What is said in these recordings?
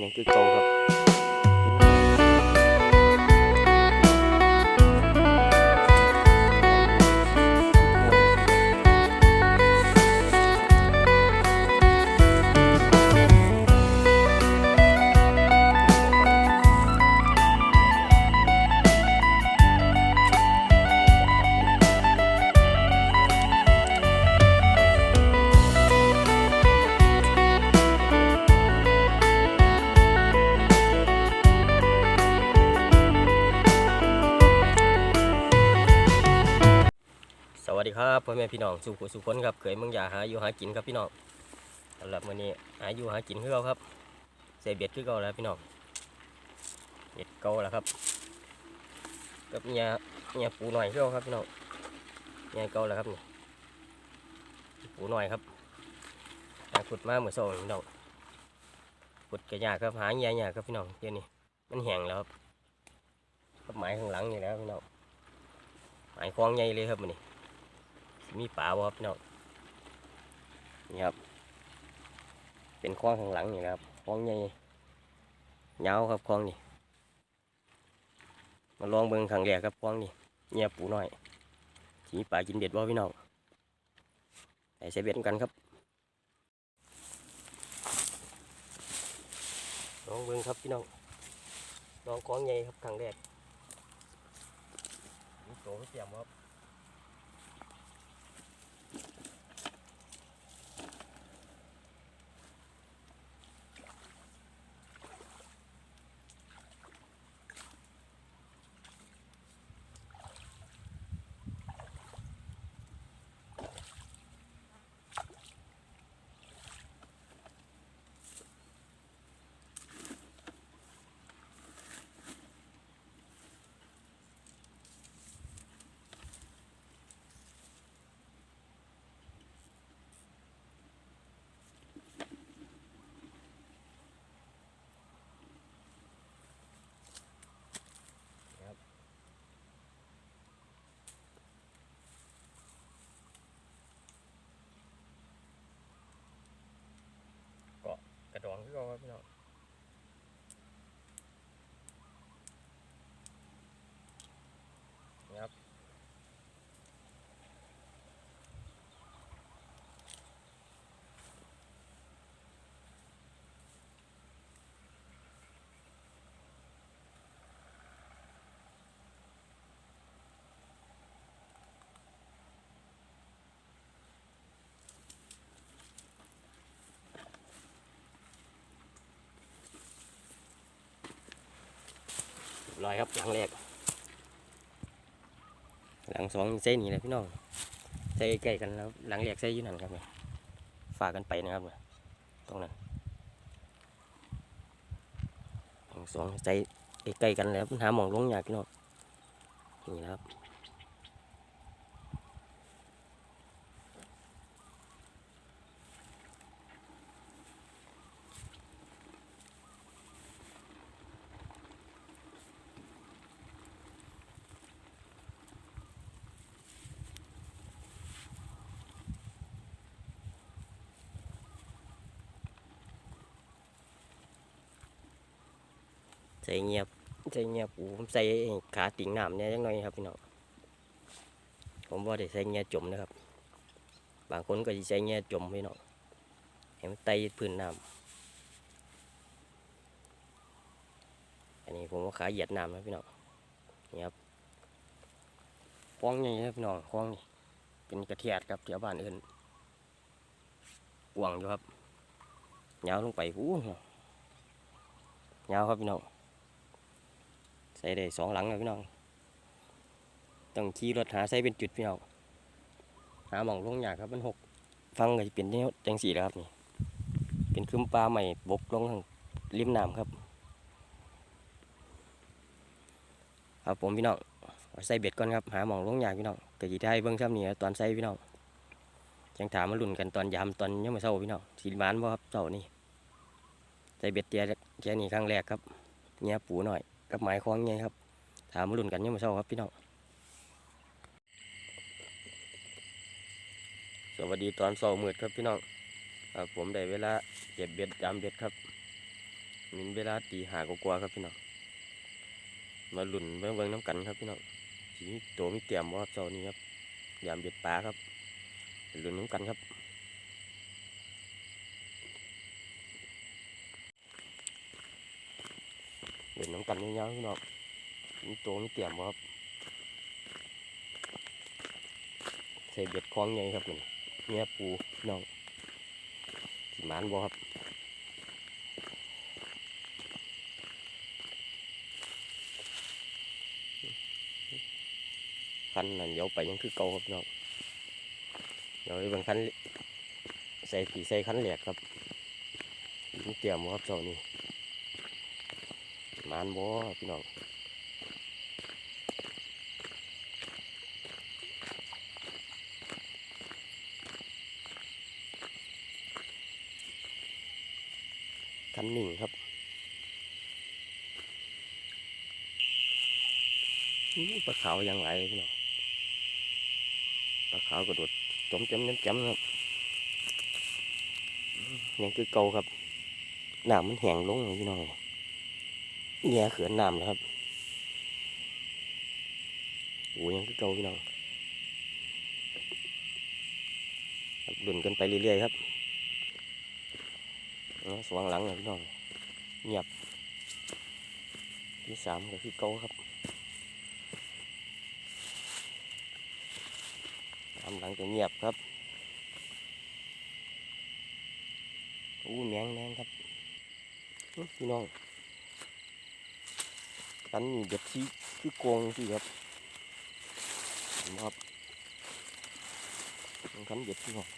ยังคือเก่าครับ ครับพ่อแม่พี่น้องสุขสุขคนครับเคยมึงอยากหาอยู่หากินครับพี่น้องสำหรับมื้อนี้หาอยู่หากินคือเก่าครับใส่เบ็ดคือเก่าแล้วพี่น้องเบ็ดเก่าแล้วครับกับเนียเนียปูหน่อยคือเก่าครับพี่น้องเนียเก่าแล้วครับนี่ปูหน่อยครับขุดมาเหมือนโซ่พี่น้องขุดกระยาครับหาเนียยากครับพี่น้องเดี๋ยวนี้มันแห้งแล้วครับกับไม้ข้างหลังนี่แล้วพี่น้องไม้คลองใหญ่เลยครับมันนี่ มีป่าบ่ครับพี่น้องนี่ครับ เป็นคลองข้างหลังนี่ครับคลองใหญ่ยาวครับคลองนี่มาลองเบิ่งขังแรกครับคลองนี่เงียบปูน้อยสิมีป่ากินเบ็ดบ่พี่น้องไปใช้เบ็ดกันครับลองเบิ่งครับพี่น้องลองคลองใหญ่ครับขังแรกมีโตเสียมครับ กระดองคือเก่าครับ พี่น้องนี่ครับเร้อยครับหลังแรก หลังสองใส่นี่แหละพี่น้องใส่ใกล้กันแล้วหลังแรกใส่ยืนนั่นครับเนี่ยฝากกันไปนะครับเนี่ยตรงนั้นหลังสองใส่ใกล้กันแล้วหาหมองลงยากพี่น้องนี่นะครับ ใส่เงียบใส่เงียบปูผมใส่ขาติ่งน้ำเนี่ยจังหน่อยครับพี่น้องผมว่าได้ใส่เงียจมนะครับ บางคนก็จะใส่เงียจมพี่น้องให้มันไตพื้นน้ำอันนี้ผมว่าขาเหยียดน้ำนะพี่น้องนี่ครับคล้องนี่ครับพี่น้องคล้องนี่เป็นกระเทียดครับแถวบ้านอื่นกวางอยู่ครับยาวลงไปอู้ยาวครับพี่น้อง ใส่ได้สองหลังเลยพี่น้องต้องขี่รถหาใส่เป็นจุดพี่น้องหาหม่องลงยากครับมันหกฟังก็จะเป็นแนจังสีแล้วครับนี่เป็นคืมปลาใหม่บกลงทางริมน้ำครับ ครับผมพี่น้องใส่เบ็ดก่อนครับหาหม่องลงยากพี่น้องแต่จีได้เบิ้งซ้ำนี่ตอนใส่พี่น้องจังถามมาลุ่นกันตอนยามตอนยังไม่เศร้าพี่น้องสีบานบ่ครับเศร้านี่ใส่เบ็ดเตียเตียนี่ครั้งแรกครับเนี้ยปูหน่อย กับไม้คล้องไงครับ ถามมาลุ่นกันยังมาเช้าครับพี่น้อง สวัสดีตอนเช้ามืดครับพี่น้องครับผมได้เวลาเก็บเบ็ดยามเบ็ดครับมีเวลาตีหากว่าครับพี่น้อง มาหลุ่นเบิ่งเบิ่งน้ำกันครับพี่น้องสีมีตัวมีเตี่ยมบ่ครับเจ้านี้ครับยามเบ็ดปลาครับหลุ่นน้ำกันครับ หลุ่นน้ำกันยาวๆพี่น้องมีตัวมีเตี่ยมครับใส่เบ็ดคล้องใหญ่ครับนี่เนี่ยปูน้องสีมานบ่ครับคันนั่นเดี๋ยวไปยังคือเก่าครับน้องเดี๋ยวบางคันใส่ผีใส่คันแหลกครับมีเตรียมครับเจ้านี่ มานบ่พี่น้องคันหนึ่งครับปลาขาวยังไหลพี่น้องปลาขาวกระโดดจมจมจมจมครับยังคือเก่าครับน้ำมันแห้งลงเลยพี่น้อง แง่เขือนน้ำแล้วครับโอ้ยังคือเก่าพี่น้องดุนกันไปเรื่อยๆครับสว่างหลังเลยพี่น้องเงียบที่สามก็คือเก่าครับทำหลังจะเงียบครับอู้แมงแมงครับพี่น้อง กันนี่เด็ดที่คือโกงที่ครับเห็นครับมันคันเด็ดที่หอก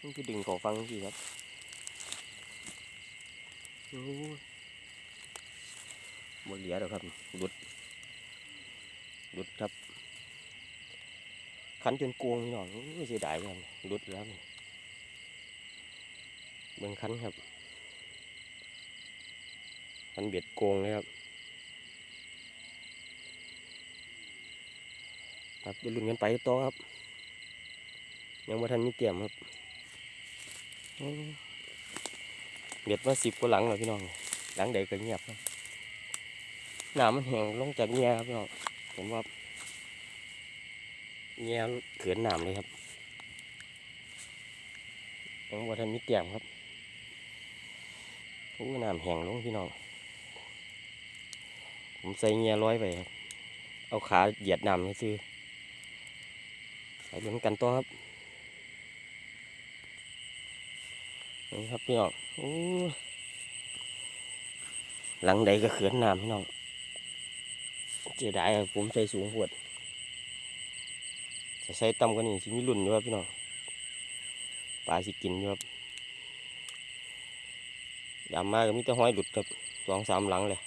มันคือดึงเขอฟังที่ครับโอ้ยบนเหลียแล้วครับหลุดหลุดครับขันจนโกงพี่น้อยเสียดายจังหลุดแล้วเบิ่งขันครับ ขันเบียดโกงเลยครับครับไปลุ้นกันไปต่อครับ ยังบ่ทันมีเตรียมครับ เบียดมาสิบกว่าหลังแล้วพี่น้อง หลังใดก็เงียบครับน้ำมันแห้งลงจากเงียครับพี่น้องผมว่าเงียเขือนหน้ำเลยครับยังบ่ทันมีเตียมครับโอ้น้ำแห้งลงพี่น้อง ผมใส่เงียร้อยไปครับ เอาขาเหยียดนำให้ซื้อใส่เหมือนกันตัวครับ นี่ครับพี่น้องหลังใดก็เขือนน้ำพี่น้องเสียดายผมใส่สูงปวดจะใช้ต่ำกว่านี้สิมีรุ่นอยู่ครับพี่น้องปลาสิกินอยู่ครับยามมาก็มีแต่ห้อยหลุดครับสองสามหลังเลย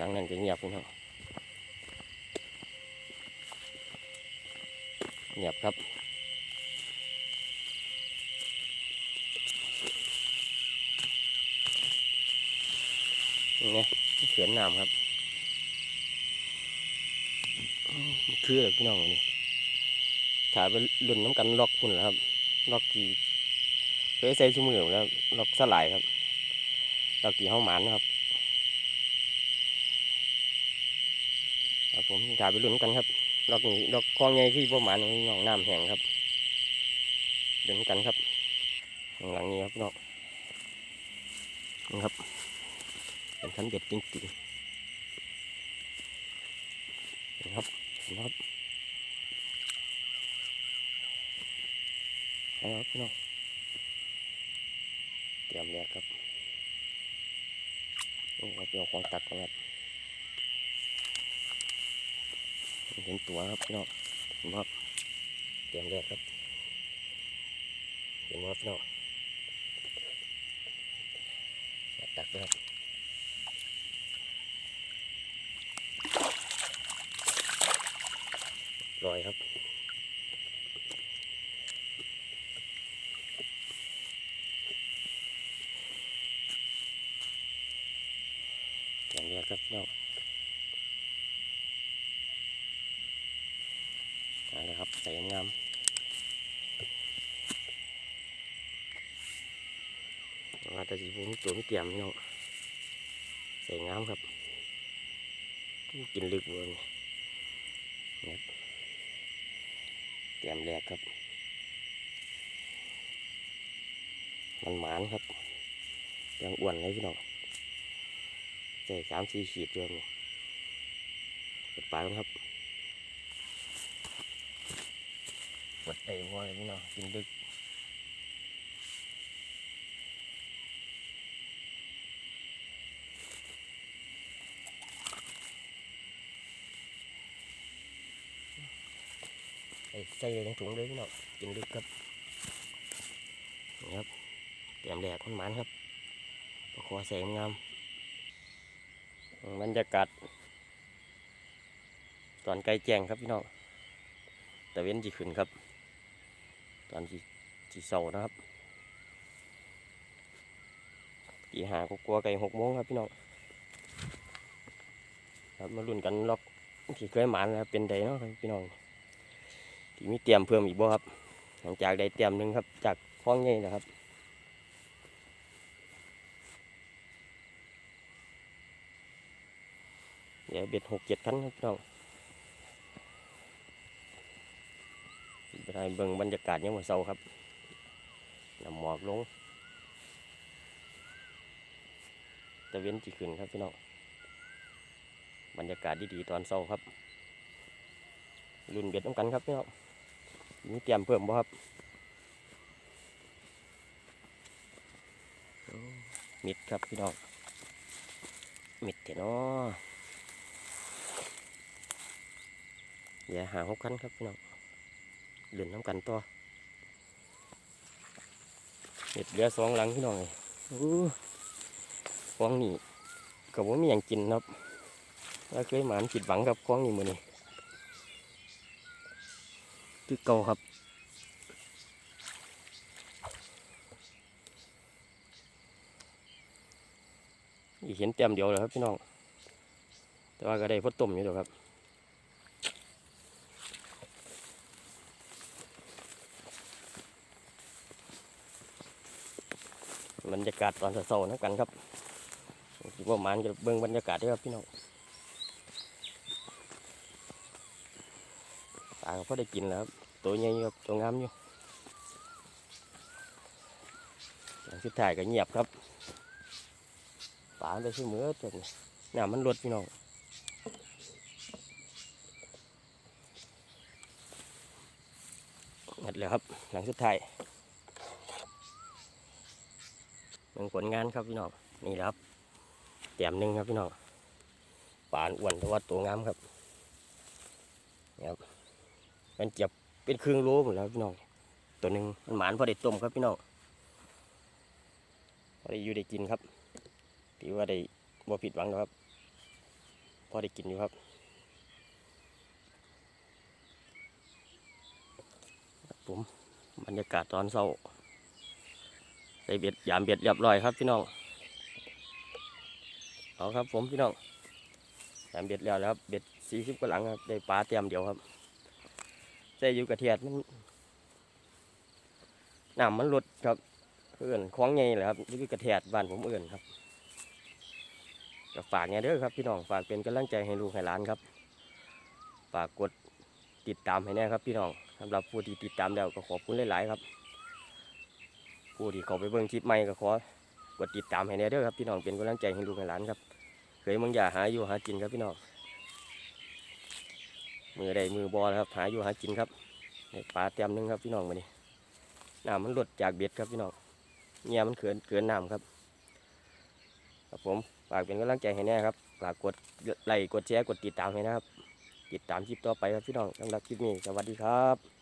หลังนั้นก็เงียบพี่น้องเงียบครับนี่เขียนน้ำครับคืออะไรพี่น้องนี่ถ่ายไปลุ่นน้ำกันล็อกคุณเหรอครับล็อกกี่เคยใส่ชูมือแล้วล็อกสลายครับล็อกกี่ห้องหมานครับครับ ผมถ่ายไปลุ่นกันครับล็อกนี้ล็อกคลองใหญ่ที่พวกหมานพี่น้องน้ำแห้งครับเดินกันครับหลังนี้ครับน้องนี่ครับเป็นขันเบ็ดจริงๆนะครับนะครับเอาครับพี่น้องเตรียมแรกครับนี่เราเตรียมของตัดก่อนครับเห็นตัวครับพี่น้องเห็นไหมครับเตรียมแรกครับเห็นไหมครับพี่น้องตักด้วยครับลอยครับอย่างนี้ครับพี่น้อง เอาเลยครับใส่งามๆว่า แต่สิผมตัวไม่เตรียมพี่น้องใส่งามครับ กินลึกเลยนี่ครับเตรียมแรกครับมันหมานครับยังอ้วนเลยพี่น้องใส่สามสี่ขีดเดียวนี่เปิดปลายมันครับเปิดเตะพอเลยพี่น้องกินดึก ใส่ใส่ในถุงเลยพี่น้องกินดึกครับนี่ครับเตรียมแดกมันหมันครับประคอแสงงามบรรยากาศตอนใกล้แจ้งครับพี่น้องตะเว้นจีขึ้นครับ ตอนจีจีเสานะครับกี่หาก็กลัวไก่หกโมงครับพี่น้องครับมาลุ้นกันล็อกที่เคยหมานนะครับเป็นใดเนาะพี่น้อง ที่มีเตรียมเพิ่มอีกบ่ครับ หลังจากได้เตรียมหนึ่งครับ จากคล้องใหญ่นะครับเดี๋ยวเบ็ดหกเจ็ดคันครับพี่น้องไปให้เบิ่งบรรยากาศยังมือเศร้าครับนำหมอกลงตะเว้นจีขึ้นครับพี่น้อง บรรยากาศดีๆตอนเศร้าครับ รุ่นเบ็ดน้ำกันครับพี่น้อง มีเตรียมเพิ่มบ่ครับ มิดครับพี่น้อง มิดเถอะเนาะอย่าหาหกคันครับพี่น้องเดินน้ำกันต่อเห็ดเหลือสองหลังพี่น้องเลยอู้ฟองนี่ก็บ่ามีอย่างกินครับ แล้วเคยหมานผิดหวังกับฟองนี่มือนี่ คือเก่าครับอีกเห็นเต็มเดียวเลยครับพี่น้อง แต่ว่าก็ได้พดต้มอยู่เดียวครับบรรยากาศตอนเช้าๆนะกันครับคิดว่ามันจะเบิ่งบรรยากาศด้วยครับพี่น้องปลาก็พอได้กินแล้วครับตัวใหญ่ครับตัวงามอยู่สุดท้ายก็เงียบครับปลาได้ชื่อมือจนน้ำมันลดพี่น้องหมดแล้วครับ หลังสุดท้ายเบิ่งผลงานครับพี่น้องนี่แหละครับแต้มหนึ่งครับพี่น้องปานอ้วนแต่ว่าตัวงามครับ มันเจ็บเป็นครึ่งโลหมดแล้วพี่น้องตัวหนึ่งมันหมานพอได้ต้มครับพี่น้องพอได้อยู่ได้กินครับถือว่าได้บ่ผิดหวังหรอกครับ พอได้กินอยู่ครับผมบรรยากาศตอนเช้าใส่เบ็ดยามเบ็ดเรียบร้อยครับพี่น้องเอาครับผมพี่น้องยามเบ็ดแล้วแล้วครับเบ็ดสี่สิบกว่าหลังครับได้ปลาเตรียมเดียวครับ ใส่อยู่กระเทียดมันน้ำมันลดครับเอื่อนคล้องไงแหละครับนี่คือกระเทียดบ้านผมเอื่นครับก็ฝากเนี่ยเด้อครับพี่น้องฝากเป็นกำลังใจให้ลูกให้หลานครับฝากกดติดตามให้แน่ครับพี่น้องสำหรับผู้ที่ติดตามแล้วก็ขอบคุณหลาย ๆ ครับ ผู้ที่เขาไปเบิ่งคลิปใหม่ก็ขอกดติดตามให้แน่เด้อครับพี่น้องเป็นกำลังใจให้ลูกให้หลานครับเคยมึงอย่าหาอยู่หากินครับพี่น้อง มือใดมือบอลครับ หาอยู่หากินครับในปลาเต็มหนึงครับพี่น้องมานี่น้ำมันหลุดจากเบ็ดครับพี่น้องเงี่ยมันเกินเกินน้ำครับครับผมฝากเป็นกำลังใจให้แน่ครับฝากกดไลค์กดแชร์กดติดตามให้นะครับ ติดตามคลิปต่อไปครับพี่น้องสำหรับคลิปนี้สวัสดีครับ